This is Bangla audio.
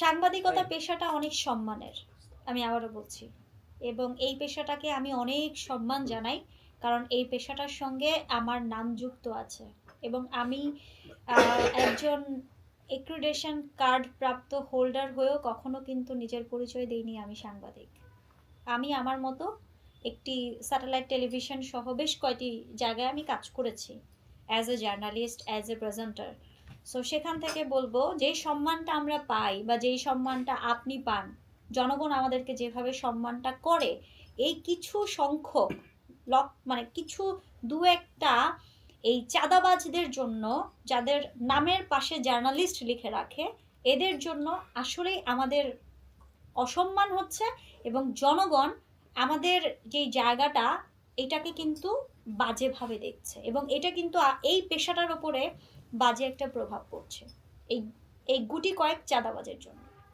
সাংবাদিকতা পেশাটা অনেক সম্মানের আমি আবারও বলছি। এবং এই পেশাটাকে আমি অনেক সম্মান জানাই কারণ এই পেশাটার সঙ্গে আমার নাম যুক্ত আছে। এবং আমি একজন এক্রিডেশন কার্ড প্রাপ্ত হোল্ডার হয়েও কখনো কিন্তু নিজের পরিচয় দিইনি আমি সাংবাদিক। আমি আমার মতো একটি স্যাটেলাইট টেলিভিশন সহ বেশ কয়টি জায়গায় আমি কাজ করেছি। As a journalist as a presenter so সেখান থেকে বলব, যেই সম্মানটা আমরা পাই বা যেই সম্মানটা আপনি পান, জনগণ আমাদেরকে যেভাবে সম্মানটা করে, এই কিছু সংখ্যক লক মানে কিছু দু একটা এই চাঁদাবাজদের জন্য, যাদের নামের পাশে জার্নালিস্ট লিখে রাখে, এদের জন্য আসলেই আমাদের অসম্মান হচ্ছে এবং জনগণ আমাদের যেই জায়গাটা এটাকে কিন্তু বাজেভাবে দেখছে এবং এটা কিন্তু এই পেশাটার ওপরে বাজে একটা প্রভাব পড়ছে। এই এই গুটি কয়েক চাঁদাবাজের জন্য।